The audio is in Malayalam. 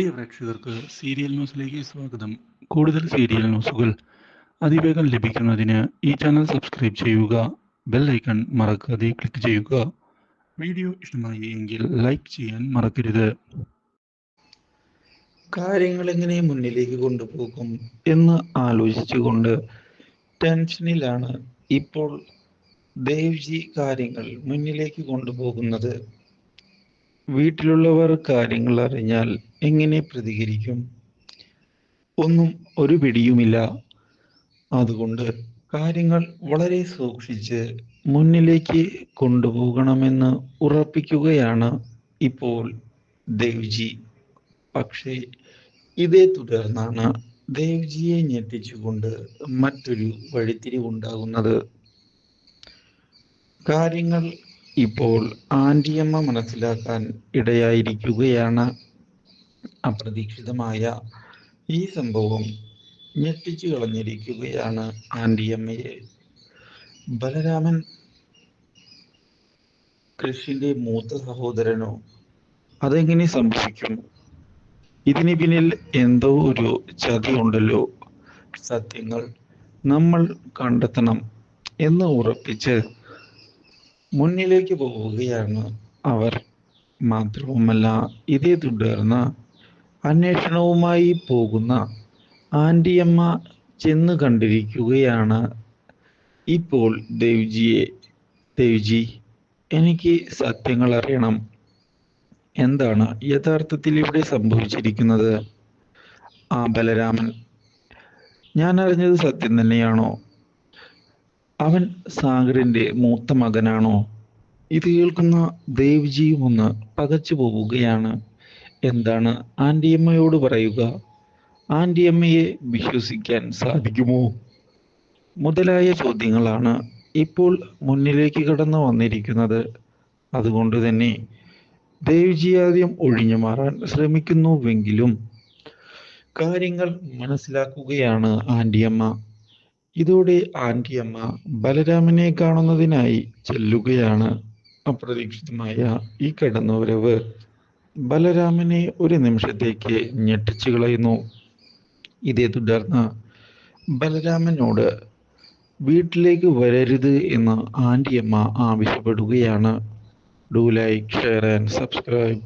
പ്രിയ പ്രേക്ഷകർക്ക് സീരിയൽ ന്യൂസിലേക്ക് സ്വാഗതം. കൂടുതൽ സീരിയൽ ന്യൂസുകൾ അതിവേഗം ലഭിക്കുന്നതിന് ഈ ചാനൽ സബ്സ്ക്രൈബ് ചെയ്യുക ബെൽ ഐക്കൺ മറക്കാതെ ക്ലിക്ക് ചെയ്യുക. വീഡിയോ ഇഷ്ടമായി എങ്കിൽ ലൈക്ക് ചെയ്യാൻ മറക്കരുത്. കാര്യങ്ങൾ എങ്ങനെ മുന്നിലേക്ക് കൊണ്ടുപോകും എന്ന് ആലോചിച്ചുകൊണ്ട് ടെൻഷനിലാണ് ഇപ്പോൾ ദേവ്ജി കാര്യങ്ങൾ മുന്നിലേക്ക് കൊണ്ടുപോകുന്നത്. വീട്ടിലുള്ളവർ കാര്യങ്ങൾ അറിഞ്ഞാൽ എങ്ങനെ പ്രതികരിക്കും? ഒന്നും ഒരു പിടിയുമില്ല. അതുകൊണ്ട് കാര്യങ്ങൾ വളരെ സൂക്ഷിച്ച് മുന്നിലേക്ക് കൊണ്ടുപോകണമെന്ന് ഉറപ്പിക്കുകയാണ് ഇപ്പോൾ ദേവ്ജി. പക്ഷേ ഇതേ തുടർന്നാണ് ദേവ്ജിയെ ഞെട്ടിച്ചുകൊണ്ട് മറ്റൊരു വഴിത്തിരിവുണ്ടാകുന്നത്. കാര്യങ്ങൾ ഇപ്പോൾ ആന്റിയമ്മ മനസ്സിലാക്കാൻ ഇടയായിരിക്കുകയാണ് അപ്രതീക്ഷിതമായ ഈ സംഭവം ഞെട്ടിച്ചു കളഞ്ഞിരിക്കുകയാണ് ആന്റിയമ്മയെ. ബലരാമൻ കൃഷിന്റെ മൂത്ത സഹോദരനോ? അതെങ്ങനെ സംഭവിക്കും? ഇതിന് പിന്നിൽ എന്തോ ഒരു ചതി ഉണ്ടല്ലോ സത്യങ്ങൾ നമ്മൾ കണ്ടെത്തണം എന്ന് ഉറപ്പിച്ച് മുന്നിലേക്ക് പോവുകയാണ് അവർ. മാത്രവുമല്ല ഇതേ തുടർന്ന് അന്വേഷണവുമായി പോകുന്ന ആന്റിയമ്മ ചെന്ന് കണ്ടിരിക്കുകയാണ്. ഇപ്പോൾ ദേവ്ജിയെ ദേവ്ജി എനിക്ക് സത്യങ്ങൾ അറിയണം. എന്താണ് യഥാർത്ഥത്തിൽ ഇവിടെ സംഭവിച്ചിരിക്കുന്നത്? ആ ബലരാമൻ ഞാൻ അറിഞ്ഞത് സത്യം തന്നെയാണോ? അവൻ സാഗറിന്റെ മൂത്ത മകനാണോ? ഇത് കേൾക്കുന്ന ദേവ്ജിയും ഒന്ന് പകച്ചു പോവുകയാണ്. എന്താണ് ആന്റിയമ്മയോട് പറയുക? ആന്റിയമ്മയെ വിശ്വസിക്കാൻ സാധിക്കുമോ? മുതലായ ചോദ്യങ്ങളാണ് ഇപ്പോൾ മുന്നിലേക്ക് കടന്നു വന്നിരിക്കുന്നത്. അതുകൊണ്ട് തന്നെ ദേവ്ജി ആദ്യം ഒഴിഞ്ഞു മാറാൻ ശ്രമിക്കുന്നുവെങ്കിലും കാര്യങ്ങൾ മനസ്സിലാക്കുകയാണ് ആന്റിയമ്മ ഇതോടെ ആന്റിയമ്മ ബലരാമനെ കാണുന്നതിനായി ചെല്ലുകയാണ്. അപ്രതീക്ഷിതമായ ഈ കടന്നുവരവ് ബലരാമനെ ഒരു നിമിഷത്തേക്ക് ഞെട്ടിച്ചു കളയുന്നു. ഇതേ തുടർന്ന് ബലരാമനോട് വീട്ടിലേക്ക് വരരുത് എന്ന് ആന്റിയമ്മ ആവശ്യപ്പെടുകയാണ്. Do like share and subscribe